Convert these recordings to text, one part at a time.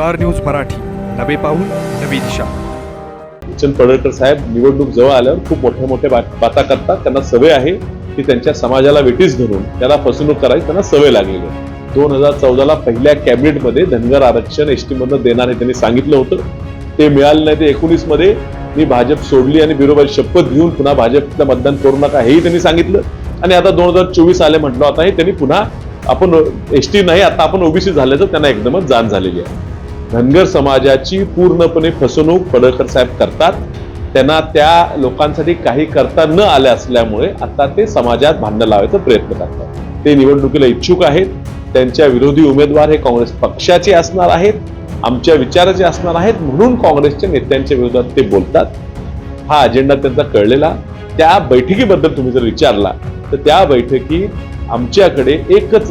Star news Marathi. नवे पाऊल नवी दिशा. किशन पडळकर साहेब निवडणूक जवळ आल्यावर खूप मोठ्या मोठ्या बात- बाता करतात. त्यांना सवय आहे की त्यांच्या समाजाला वेटीस धरून त्याला फसवणूक करायची त्यांना सवय लागलेली आहे. दोन हजार चौदाला पहिल्या कॅबिनेटमध्ये धनगर आरक्षण एसटी मधनं देणार हे त्यांनी सांगितलं होतं. ते मिळालं नाही ते एकोणीसमध्ये मी भाजप सोडली आणि बिरोबर शपथ घेऊन पुन्हा भाजपला मतदान करू नका हेही त्यांनी सांगितलं. आणि आता दोन हजार चोवीस आले म्हटलं आता हे त्यांनी पुन्हा आपण एसटी नाही आता आपण ओबीसी झाल्याचं त्यांना एकदमच जाण झालेली आहे. धनगर समाजाची पूर्णपणे फसवणूक पडळकर साहेब करतात. त्यांना त्या लोकांसाठी काही करता न आले असल्यामुळे आता ते समाजात भांडण लावायचा प्रयत्न करतात. ते निवडणुकीला इच्छुक आहेत. त्यांच्या विरोधी उमेदवार हे काँग्रेस पक्षाचे असणार आहेत. आमच्या विचाराचे असणार आहेत. म्हणून काँग्रेसच्या नेत्यांच्या विरोधात ते बोलतात. हा अजेंडा त्यांचा कळलेला. त्या बैठकीबद्दल तुम्ही जर विचारला तर त्या बैठकीत आमच्याकडे एकच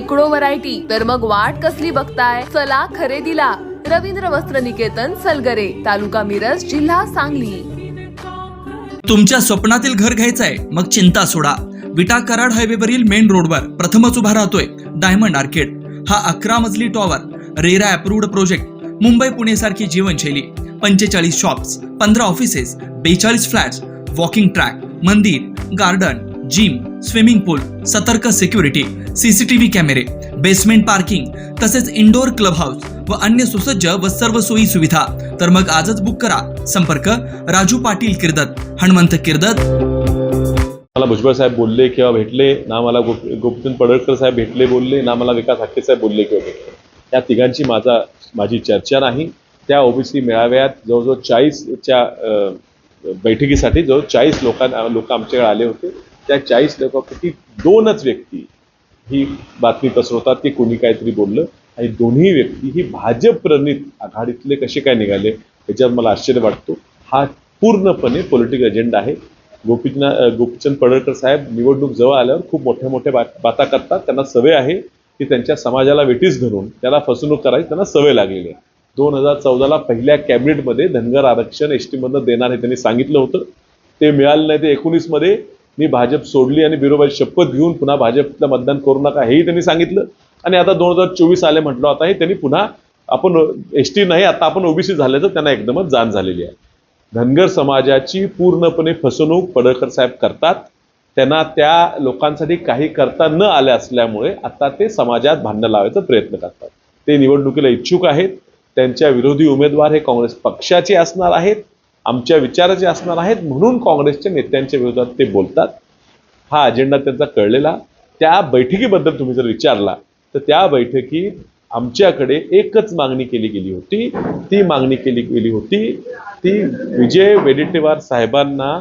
शेकडो व्हरायटी. तर मग वाट कसली बघताय? चला खरेदीला. रवींद्र वस्त्र निकेतन सलगरे. तालुका मिरज जिल्हा सांगली. तुमच्या स्वप्नातील घर घ्यायचंय मग चिंता सोडा. विटा कराड हायवेवरील मेन रोडवर प्रथमच उभा राहतोय डायमंड आर्केड. हा अकरा मजली tower RERA approved project Mumbai Pune सारखी जीवनशैली. पंचेचाळीस शॉप्स पंधरा ऑफिसेस बेचाळीस फ्लॅट्स वॉकिंग ट्रॅक मंदिर गार्डन जिम स्विमिंग पूल सतर्क security C C T V कॅमेरे बेसमेंट पार्किंग तसेच इंडोर क्लब हाऊस व अन्य सुसज्ज व सर्व सोयी सुविधा. तर मग आजच बुक करा. संपर्क राजू पाटील किर्दत हनुमंत किर्दत. मला भुजबळ साहेब बोलले किंवा भेटले ना मला गोप गोपचंद पडळकर साहेब भेटले बोलले ना मला विकास हाके साहेब बोलले किंवा भेटले. या तिघांची माझा माझी चर्चा नाही. त्या ओबीसी मेळाव्यात जवळजवळ चाळीसच्या बैठकीसाठी जवळ चाळीस लोकां लोक आमच्याकडे आले होते. त्या चाळीस लोकांपैकी दोनच व्यक्ती ही बातमी पसरवतात की कोणी काहीतरी बोललं आणि दोन्ही व्यक्ती ही भाजप प्रणित आघाडीतले कसे काय निघाले याच्यात मला आश्चर्य वाटतो. हा पूर्णपणे पॉलिटिकल एजेंडा आहे. गोपीना गोपीचंद पडळकर साहेब निवडणूक जवळ आल्यावर खूप मोठ्या मोठ्या बात- बाता करतात. त्यांना सवय आहे की त्यांच्या समाजाला वेटीस धरून त्याला फसवणूक करायची त्यांना सवय लागलेली आहे. दोन हजार चौदाला पहिल्या कॅबिनेटमध्ये धनगर आरक्षण एस टीमधनं देणार हे त्यांनी सांगितलं होतं. ते मिळालं नाही ते एकोणीसमध्ये मी भाजप सोडली आणि बिरोबाई शपथ घेऊन पुन्हा भाजपला मतदान करू नका हेही त्यांनी सांगितलं. आणि आता दोन हजार चोवीस आले म्हटलं आता हे त्यांनी पुन्हा आपण एस टी नाही आता आपण ओबीसी झाल्याचं त्यांना एकदमच जाण झालेली आहे. धनगर समाजाची पूर्णपणे फसवणूक पडळकर साहेब करतात. त्यांना त्या लोकांसाठी काही करता न आल्या असल्यामुळे आता ते समाजात भांडण लावायचा प्रयत्न करतात. ते निवडणुकीला इच्छुक आहेत. त्यांच्या विरोधी उमेदवार हे काँग्रेस पक्षाचे असणार आहेत. आमच्या विचाराचे असणार आहेत म्हणून काँग्रेसच्या नेत्यांच्या विरोधात ते बोलतात. हा अजेंडा त्यांचा कळलेला. त्या बैठकीबद्दल तुम्ही जर विचारला तर त्या बैठकीत आमच्याकडे एकच मागणी केली गेली होती. ती मागणी केली गेली होती ती विजय वेडेट्टीवार साहेबांना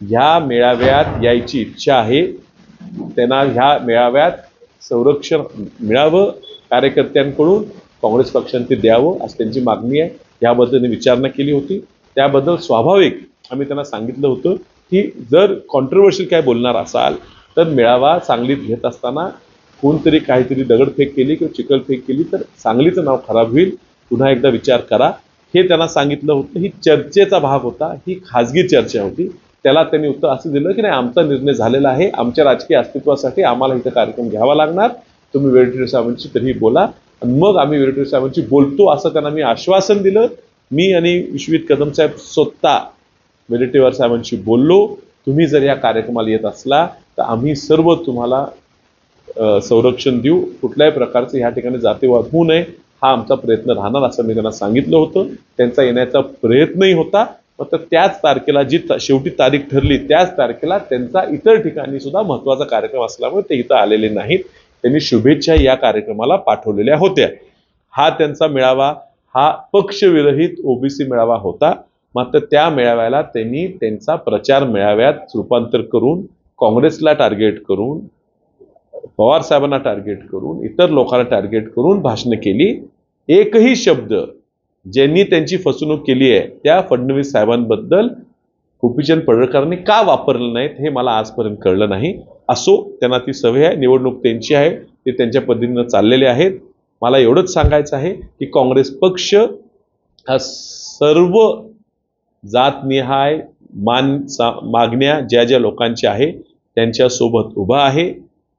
ह्या मेळाव्यात यायची इच्छा आहे. त्यांना ह्या मेळाव्यात संरक्षण मिळावं कार्यकर्त्यांकडून काँग्रेस पक्षाने ते द्यावं अशी त्यांची मागणी आहे. याबद्दल विचारणा केली होती. त्याबद्दल स्वाभाविक आम्ही त्यांना सांगितलं होतं की जर कॉन्ट्रोवर्शियल काय बोलणार असाल तर मेळावा सांगलीत घेत असताना कोणतरी काहीतरी दगडफेक केली किंवा चिखलफेक केली तर सांगलीचं नाव खराब होईल. पुन्हा एकदा विचार करा. हे त्यांना सांगितलं होतं. ही चर्चेचा भाग होता. ही खाजगी चर्चा होती. त्याला त्यांनी उत्तर असं दिलं की नाही आमचा निर्णय झालेला आहे. आमच्या राजकीय अस्तित्वासाठी आम्हाला इथं कार्यक्रम घ्यावा लागणार. तुम्ही वेळेटिव्ह साहेबांशी तरीही बोला. आणि मग आम्ही वेळेटिव्ह साहेबांशी बोलतो असं त्यांना मी आश्वासन दिलं. मी आणि विश्वित कदम साहेब स्वतः वेडेटेवार साहेबांशी बोललो. तुम्ही जर या कार्यक्रमाला येत असला तर आम्ही सर्व तुम्हाला संरक्षण देऊ. कुठल्याही प्रकारचं ह्या ठिकाणी जातीवाद होऊ नये. हा आमचा प्रयत्न राहणार असं मी त्यांना सांगितलं होतं. त्यांचा येण्याचा प्रयत्नही होता. फक्त त्याच तारखेला जी ता- शेवटी तारीख ठरली त्याच तारखेला त्यांचा इतर ठिकाणी सुद्धा महत्त्वाचा कार्यक्रम असल्यामुळे ते इथं आलेले नाहीत. त्यांनी शुभेच्छा या कार्यक्रमाला पाठवलेल्या होत्या. हा त्यांचा मेळावा हा पक्षविरहित ओबीसी मेळावा होता. मात्र त्या मेळाव्याला त्यांनी त्यांचा प्रचार मेळाव्यात रूपांतर करून काँग्रेसला टार्गेट करून पवार साहेबांना टार्गेट करून इतर लोकांना टार्गेट करून भाषणं केली. एकही शब्द ज्यांनी त्यांची फसवणूक केली आहे त्या फडणवीस साहेबांबद्दल गोपीचंद पडळकरांनी का वापरलं नाहीत हे मला आजपर्यंत कळलं नाही. असो त्यांना ती सवय आहे निवडणूक त्यांची आहे ते त्यांच्या पद्धतीनं चाललेले आहेत. मला एवढंच सांगायचं आहे की काँग्रेस पक्ष हा सर्व जातनिहाय मान सा मागण्या ज्या ज्या लोकांच्या आहे त्यांच्यासोबत उभा आहे.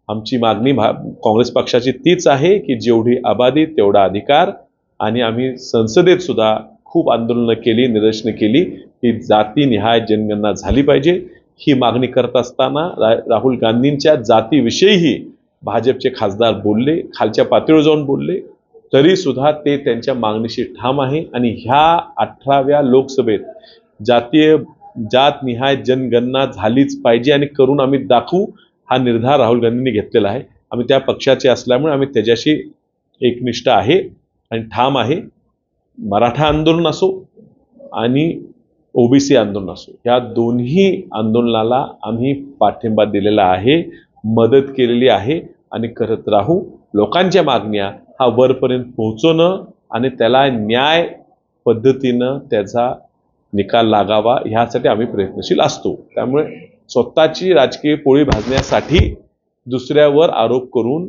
आमची मागणी भा काँग्रेस पक्षाची तीच आहे की जेवढी आबादी तेवढा अधिकार. आणि आम्ही संसदेत सुद्धा खूप आंदोलनं केली निदर्शनं केली की जातीनिहाय जनगणना झाली पाहिजे. ही मागणी करत असताना रा राहुल गांधींच्या जातीविषयीही भाजपचे खासदार बोलले खालच्या पातळीवर जाऊन बोलले तरी सुद्धा ते त्यांच्या मागणीशी ठाम आहे. आणि ह्या अठराव्या लोकसभेत जातीय जात निहाय जनगणना झालीच पाहिजे आणि करून आम्ही दाखवू हा निर्धार राहुल गांधींनी घेतलेला आहे. आम्ही त्या पक्षाचे असल्यामुळे आम्ही त्याच्याशी एकनिष्ठ आहे आणि ठाम आहे. मराठा आंदोलन असो आणि ओबीसी आंदोलन असो या दोन्ही आंदोलनाला आम्ही पाठिंबा दिलेला आहे. मदत केलेली आहे आणि करत राहू. लोकांच्या मागण्या हा वरपर्यंत पोहोचवणं आणि त्याला न्याय पद्धतीनं त्याचा निकाल लागावा ह्यासाठी आम्ही प्रयत्नशील असतो. त्यामुळे स्वतःची राजकीय पोळी भाजण्यासाठी दुसऱ्यावर आरोप करून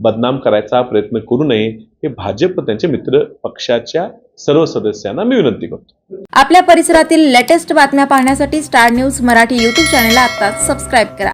बदनाम करायचा प्रयत्न करू नये हे भाजप त्यांच्या मित्र पक्षाच्या सर्व सदस्यांना मी विनंती करतो. आपल्या परिसरातील लेटेस्ट बातम्या पाहण्यासाठी स्टार न्यूज मराठी यूट्यूब चॅनेलला आता सबस्क्राईब करा.